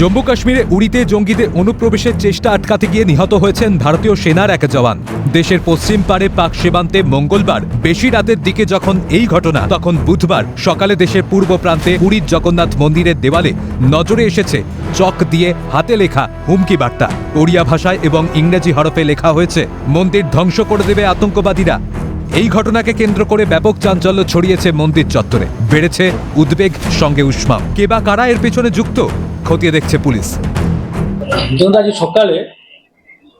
জম্মু কাশ্মীরে উড়িতে জঙ্গিদের অনুপ্রবেশের চেষ্টা আটকাতে গিয়ে নিহত হয়েছেন ভারতীয় সেনার এক জওয়ান। দেশের পশ্চিম পারে পাক সীমান্তে মঙ্গলবার, বেশি রাতের দিকে যখন এই ঘটনা, তখন বুধবার সকালে দেশের পূর্ব প্রান্তে পুরীর জগন্নাথ মন্দিরের দেওয়ালে নজরে এসেছে চক দিয়ে হাতে লেখা হুমকি বার্তা। ওড়িয়া ভাষায় এবং ইংরেজি হরফে লেখা হয়েছে, মন্দির ধ্বংস করে দেবে আতঙ্কবাদীরা। এই ঘটনাকে কেন্দ্র করে ব্যাপক চাঞ্চল্য ছড়িয়েছে মন্দির চত্বরে বেড়েছে উদ্বেগ সঙ্গে উষ্মা কে বা কারা এর পেছনে যুক্ত খতিয়ে দেখছে পুলিশ ଯେମିତି ଆଜି ସକାଳେ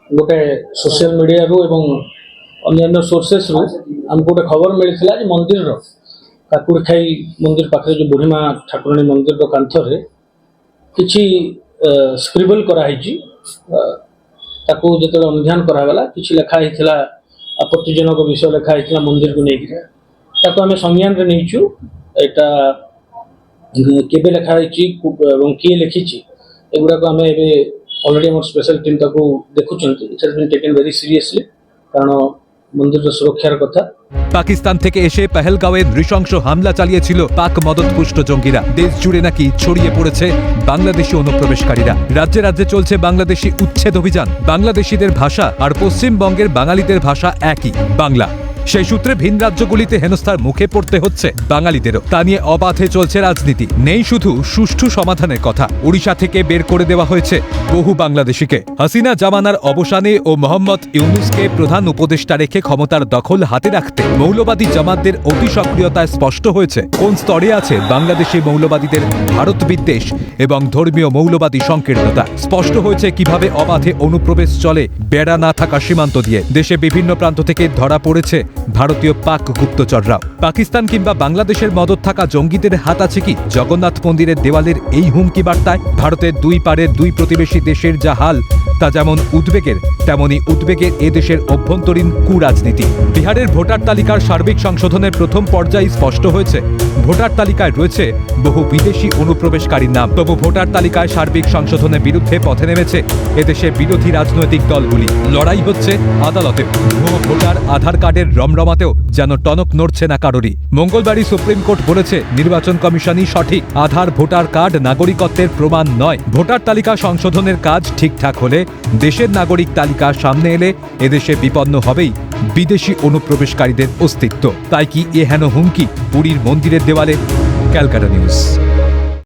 ଗୋଟେ ସୋସିଆଲ ମିଡ଼ିଆରୁ ଏବଂ ଅନ୍ୟାନ୍ୟ ସୋର୍ସେସରୁ ଆମକୁ ଗୋଟେ ଖବର ମିଳିଥିଲା ଯେ ମନ୍ଦିରର କାକୁଡ଼ି ଖାଇ ମନ୍ଦିର ପାଖରେ ଯେଉଁ ବୁଢ଼ୀମା ଠାକୁରାଣୀ ମନ୍ଦିରର କାନ୍ଥରେ କିଛି ସ୍କ୍ରିବଲ୍ କରାହେଇଛି ଅ, ତାକୁ ଯେତେବେଳେ ଅନୁଧ୍ୟାନ କରାଗଲା କିଛି ଲେଖା ହେଇଥିଲା ଆପତ୍ତିଜନକ ବିଷୟ ଲେଖା ହେଇଥିଲା ମନ୍ଦିରକୁ ନେଇକି ତାକୁ ଆମେ ସଂଜ୍ଞାନରେ ନେଇଛୁ ଏଇଟା କେବେ ଲେଖା ହେଇଛି କୁ- ଏବଂ କିଏ ଲେଖିଛି ଏଗୁଡ଼ାକୁ ଆମେ ଏବେ ଅଲରେଡ଼ି ଆମର ସ୍ପେଶାଲ ଟିମ୍ ତାକୁ ଦେଖୁଛନ୍ତି it has been taken very seriously କାରଣ ମନ୍ଦିରର ସୁରକ୍ଷାର କଥା পাকিস্তান থেকে এসে পেহেলগাঁওয়ে নৃশংস হামলা চালিয়েছিল পাক মদতপুষ্ট জঙ্গিরা। দেশ জুড়ে নাকি ছড়িয়ে পড়েছে বাংলাদেশি অনুপ্রবেশকারীরা। রাজ্যে রাজ্যে চলছে বাংলাদেশি উচ্ছেদ অভিযান। বাংলাদেশিদের ভাষা আর পশ্চিমবঙ্গের বাঙালিদের ভাষা একই, বাংলা। সেই সূত্রে ভিন রাজ্যগুলিতে হেনস্থার মুখে পড়তে হচ্ছে বাঙালিদেরও। তা নিয়ে অবাধে চলছে রাজনীতি। নেই শুধু সুষ্ঠু সমাধানের কথা। ওড়িশা থেকে বের করে দেওয়া হয়েছে বহু বাংলাদেশিকে। হাসিনা জামানার অবসানে ও মোহাম্মদ ইউনুসকে প্রধান উপদেষ্টা রেখে ক্ষমতার দখল হাতে রাখতে মৌলবাদী জামাতদের অতি সক্রিয়তায় স্পষ্ট হয়েছে। কোন স্তরে আছে বাংলাদেশি মৌলবাদীদের ভারত বিদ্বেষ এবং ধর্মীয় মৌলবাদী সংকীর্ণতা? স্পষ্ট হয়েছে কীভাবে অবাধে অনুপ্রবেশ চলে বেড়া না থাকা সীমান্ত দিয়ে। দেশে বিভিন্ন প্রান্ত থেকে ধরা পড়েছে ভারতীয় পাক গুপ্তচররাও পাকিস্তান কিংবা বাংলাদেশের মদত থাকা জঙ্গিদের হাত আছে কি? জগন্নাথ মন্দিরের দেওয়ালের এই হুমকি বার্তায় ভারতের দুই পারের দুই প্রতিবেশী দেশের যা হাল, তা যেমন উদ্বেগের, তেমনি উদ্বেগের দেশের অভ্যন্তরীণ কুরাজনীতি। বিহারের ভোটার তালিকার সার্বিক সংশোধনের প্রথম পর্যায়ে স্পষ্ট হয়েছে, ভোটার তালিকায় রয়েছে বহু বিদেশি অনুপ্রবেশকারীর নাম। তবু ভোটার তালিকায় সার্বিক সংশোধনের বিরুদ্ধে পথে নেমেছে এদেশে বিরোধী রাজনৈতিক দলগুলি। লড়াই হচ্ছে আদালতে ভোটার আধার কার্ডের রমরমাতেও যেন টনক নড়ছে না কারোরই। মঙ্গলবারই সুপ্রিম কোর্ট বলেছে, নির্বাচন কমিশনই সঠিক। আধার, ভোটার কার্ড, নাগরিকত্বের প্রমাণ নয়। ভোটার তালিকা সংশোধনের কাজ ঠিকঠাক হলে দেশের নাগরিক তালিকা সামনে এলে এদেশে বিপন্ন হবেই বিদেশি অনুপ্রবেশকারীদের অস্তিত্ব। তাই কি এ হেন হুমকি? পুরীর মন্দিরের দেওয়ালে, ক্যালকাটা নিউজ।